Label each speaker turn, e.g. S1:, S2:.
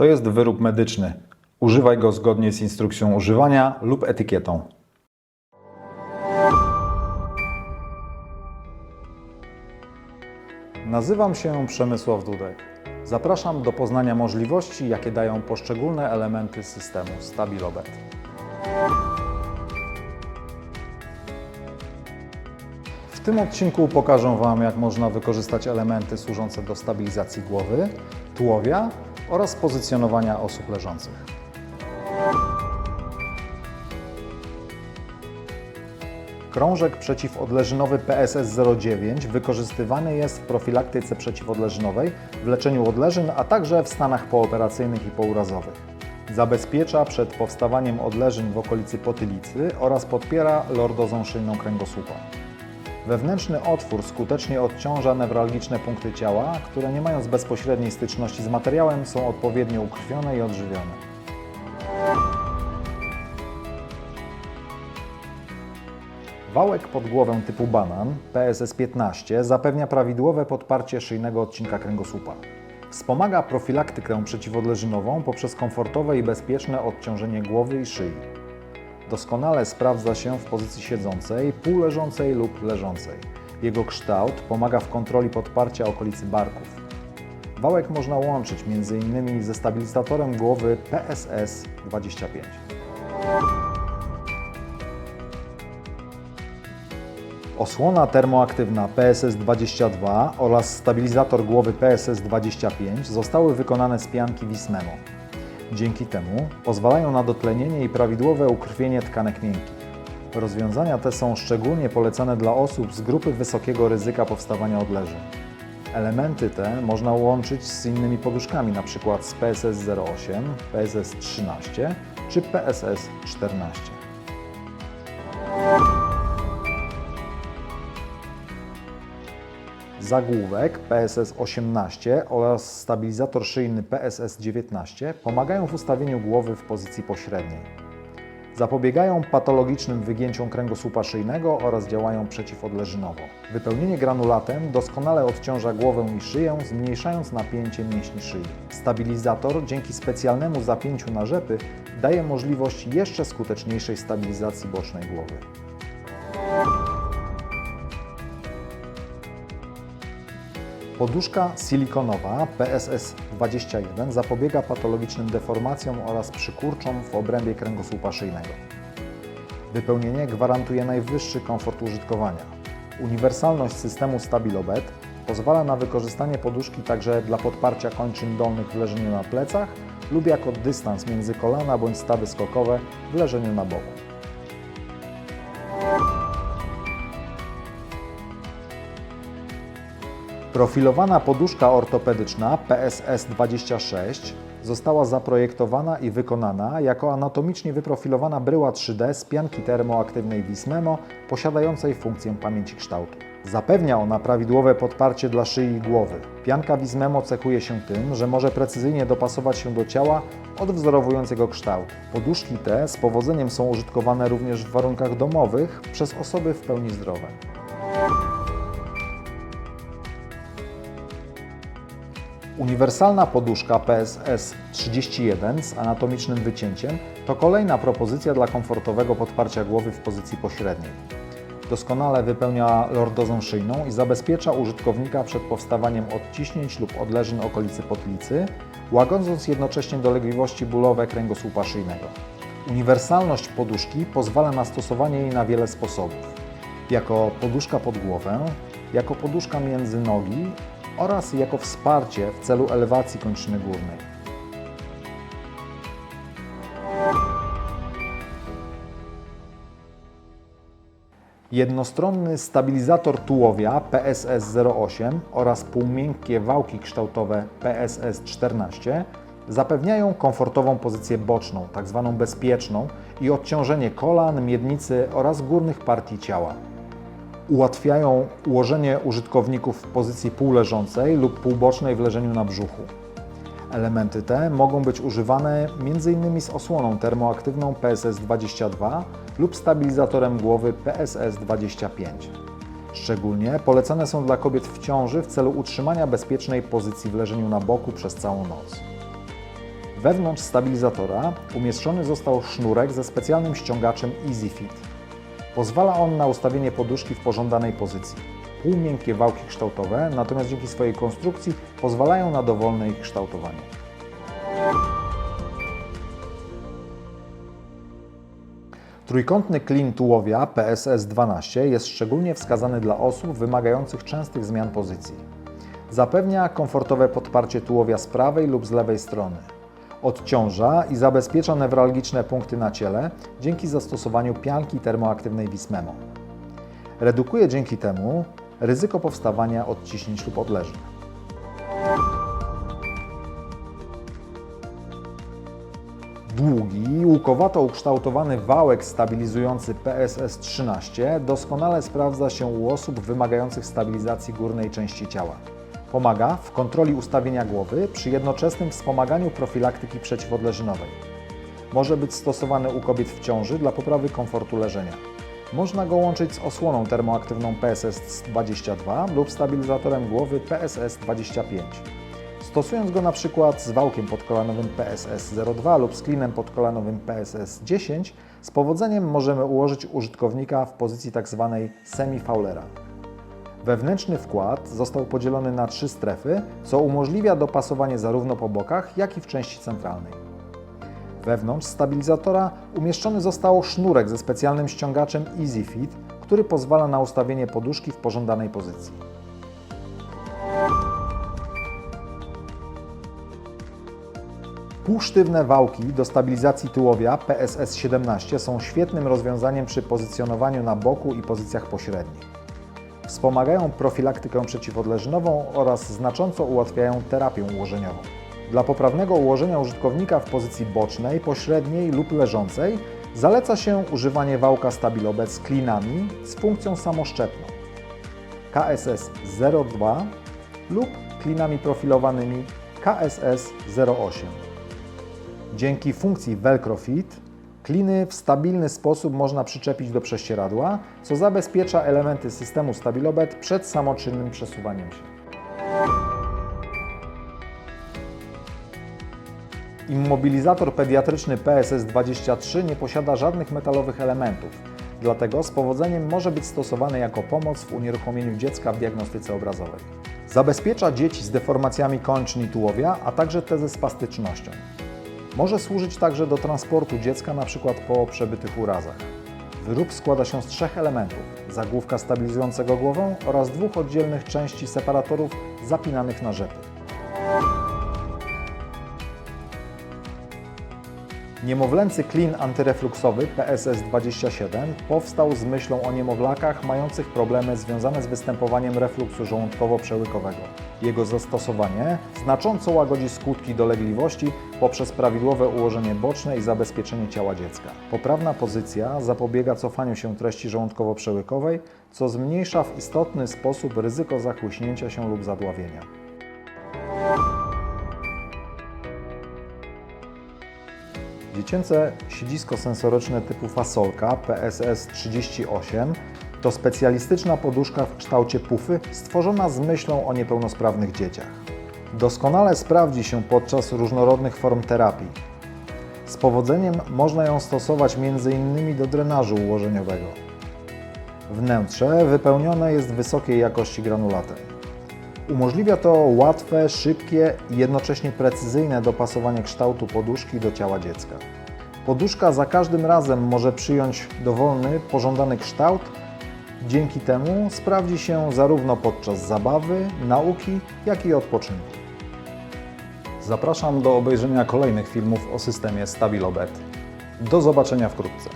S1: To jest wyrób medyczny. Używaj go zgodnie z instrukcją używania lub etykietą. Nazywam się Przemysław Dudek. Zapraszam do poznania możliwości, jakie dają poszczególne elementy systemu Stabilobet. W tym odcinku pokażę Wam, jak można wykorzystać elementy służące do stabilizacji głowy, tułowia oraz pozycjonowania osób leżących. Krążek przeciwodleżynowy PSS-09 wykorzystywany jest w profilaktyce przeciwodleżynowej, w leczeniu odleżyn, a także w stanach pooperacyjnych i pourazowych. Zabezpiecza przed powstawaniem odleżyn w okolicy potylicy oraz podpiera lordozą szyjną kręgosłupa. Wewnętrzny otwór skutecznie odciąża newralgiczne punkty ciała, które nie mając bezpośredniej styczności z materiałem są odpowiednio ukrwione i odżywione. Wałek pod głowę typu banan PSS-15 zapewnia prawidłowe podparcie szyjnego odcinka kręgosłupa. Wspomaga profilaktykę przeciwodleżynową poprzez komfortowe i bezpieczne odciążenie głowy i szyi. Doskonale sprawdza się w pozycji siedzącej, półleżącej lub leżącej. Jego kształt pomaga w kontroli podparcia okolicy barków. Wałek można łączyć m.in. ze stabilizatorem głowy PSS-25. Osłona termoaktywna PSS-22 oraz stabilizator głowy PSS-25 zostały wykonane z pianki Vismemo. Dzięki temu pozwalają na dotlenienie i prawidłowe ukrwienie tkanek miękkich. Rozwiązania te są szczególnie polecane dla osób z grupy wysokiego ryzyka powstawania odleżeń. Elementy te można łączyć z innymi poduszkami, np. z PSS-08, PSS-13 czy PSS-14. Zagłówek PSS-18 oraz stabilizator szyjny PSS-19 pomagają w ustawieniu głowy w pozycji pośredniej. Zapobiegają patologicznym wygięciom kręgosłupa szyjnego oraz działają przeciwodleżynowo. Wypełnienie granulatem doskonale odciąża głowę i szyję, zmniejszając napięcie mięśni szyi. Stabilizator dzięki specjalnemu zapięciu na rzepy daje możliwość jeszcze skuteczniejszej stabilizacji bocznej głowy. Poduszka silikonowa PSS-21 zapobiega patologicznym deformacjom oraz przykurczom w obrębie kręgosłupa szyjnego. Wypełnienie gwarantuje najwyższy komfort użytkowania. Uniwersalność systemu Stabilobet pozwala na wykorzystanie poduszki także dla podparcia kończyn dolnych w leżeniu na plecach lub jako dystans między kolana bądź stawy skokowe w leżeniu na boku. Profilowana poduszka ortopedyczna PSS-26 została zaprojektowana i wykonana jako anatomicznie wyprofilowana bryła 3D z pianki termoaktywnej Vismemo posiadającej funkcję pamięci kształtu. Zapewnia ona prawidłowe podparcie dla szyi i głowy. Pianka Vismemo cechuje się tym, że może precyzyjnie dopasować się do ciała odwzorowującego kształt. Poduszki te z powodzeniem są użytkowane również w warunkach domowych przez osoby w pełni zdrowe. Uniwersalna poduszka PSS 31 z anatomicznym wycięciem to kolejna propozycja dla komfortowego podparcia głowy w pozycji pośredniej. Doskonale wypełnia lordozę szyjną i zabezpiecza użytkownika przed powstawaniem odciśnięć lub odleżyn okolicy potylicy, łagodząc jednocześnie dolegliwości bólowe kręgosłupa szyjnego. Uniwersalność poduszki pozwala na stosowanie jej na wiele sposobów. Jako poduszka pod głowę, jako poduszka między nogi oraz jako wsparcie w celu elewacji kończyny górnej. Jednostronny stabilizator tułowia PSS-08 oraz półmiękkie wałki kształtowe PSS-14 zapewniają komfortową pozycję boczną, tzw. bezpieczną i odciążenie kolan, miednicy oraz górnych partii ciała ułatwiają ułożenie użytkowników w pozycji półleżącej lub półbocznej w leżeniu na brzuchu. Elementy te mogą być używane m.in. z osłoną termoaktywną PSS-22 lub stabilizatorem głowy PSS-25. Szczególnie polecane są dla kobiet w ciąży w celu utrzymania bezpiecznej pozycji w leżeniu na boku przez całą noc. Wewnątrz stabilizatora umieszczony został sznurek ze specjalnym ściągaczem EasyFit. Pozwala on na ustawienie poduszki w pożądanej pozycji. Półmiękkie wałki kształtowe, natomiast dzięki swojej konstrukcji pozwalają na dowolne ich kształtowanie. Trójkątny klin tułowia PSS 12 jest szczególnie wskazany dla osób wymagających częstych zmian pozycji. Zapewnia komfortowe podparcie tułowia z prawej lub z lewej strony. Odciąża i zabezpiecza newralgiczne punkty na ciele dzięki zastosowaniu pianki termoaktywnej Bismemo. Redukuje dzięki temu ryzyko powstawania odciśnięć lub odleżeń. Długi, łukowato ukształtowany wałek stabilizujący PSS-13 doskonale sprawdza się u osób wymagających stabilizacji górnej części ciała. Pomaga w kontroli ustawienia głowy przy jednoczesnym wspomaganiu profilaktyki przeciwodleżynowej. Może być stosowany u kobiet w ciąży dla poprawy komfortu leżenia. Można go łączyć z osłoną termoaktywną PSS-22 lub stabilizatorem głowy PSS-25. Stosując go na przykład z wałkiem podkolanowym PSS-02 lub z klinem podkolanowym PSS-10, z powodzeniem możemy ułożyć użytkownika w pozycji tzw. semi-faulera. Wewnętrzny wkład został podzielony na trzy strefy, co umożliwia dopasowanie zarówno po bokach, jak i w części centralnej. Wewnątrz stabilizatora umieszczony został sznurek ze specjalnym ściągaczem EasyFit, który pozwala na ustawienie poduszki w pożądanej pozycji. Półsztywne wałki do stabilizacji tułowia PSS-17 są świetnym rozwiązaniem przy pozycjonowaniu na boku i pozycjach pośrednich. Wspomagają profilaktykę przeciwodleżynową oraz znacząco ułatwiają terapię ułożeniową. Dla poprawnego ułożenia użytkownika w pozycji bocznej, pośredniej lub leżącej zaleca się używanie wałka Stabilobet z klinami z funkcją samoszczepną KSS 02 lub klinami profilowanymi KSS 08. Dzięki funkcji Velcro Fit kliny w stabilny sposób można przyczepić do prześcieradła, co zabezpiecza elementy systemu Stabilobet przed samoczynnym przesuwaniem się. Immobilizator pediatryczny PSS-23 nie posiada żadnych metalowych elementów, dlatego z powodzeniem może być stosowany jako pomoc w unieruchomieniu dziecka w diagnostyce obrazowej. Zabezpiecza dzieci z deformacjami kończyn i tułowia, a także te ze spastycznością. Może służyć także do transportu dziecka np. po przebytych urazach. Wyrób składa się z trzech elementów: zagłówka stabilizującego głowę oraz dwóch oddzielnych części separatorów zapinanych na rzepy. Niemowlęcy klin antyrefluksowy PSS-27 powstał z myślą o niemowlakach mających problemy związane z występowaniem refluksu żołądkowo-przełykowego. Jego zastosowanie znacząco łagodzi skutki dolegliwości poprzez prawidłowe ułożenie boczne i zabezpieczenie ciała dziecka. Poprawna pozycja zapobiega cofaniu się treści żołądkowo-przełykowej, co zmniejsza w istotny sposób ryzyko zachłyśnięcia się lub zadławienia. Dziecięce siedzisko sensoryczne typu fasolka PSS 38 to specjalistyczna poduszka w kształcie pufy stworzona z myślą o niepełnosprawnych dzieciach. Doskonale sprawdzi się podczas różnorodnych form terapii. Z powodzeniem można ją stosować m.in. do drenażu ułożeniowego. Wnętrze wypełnione jest wysokiej jakości granulatem. Umożliwia to łatwe, szybkie i jednocześnie precyzyjne dopasowanie kształtu poduszki do ciała dziecka. Poduszka za każdym razem może przyjąć dowolny, pożądany kształt. Dzięki temu sprawdzi się zarówno podczas zabawy, nauki, jak i odpoczynku. Zapraszam do obejrzenia kolejnych filmów o systemie Stabilobet. Do zobaczenia wkrótce.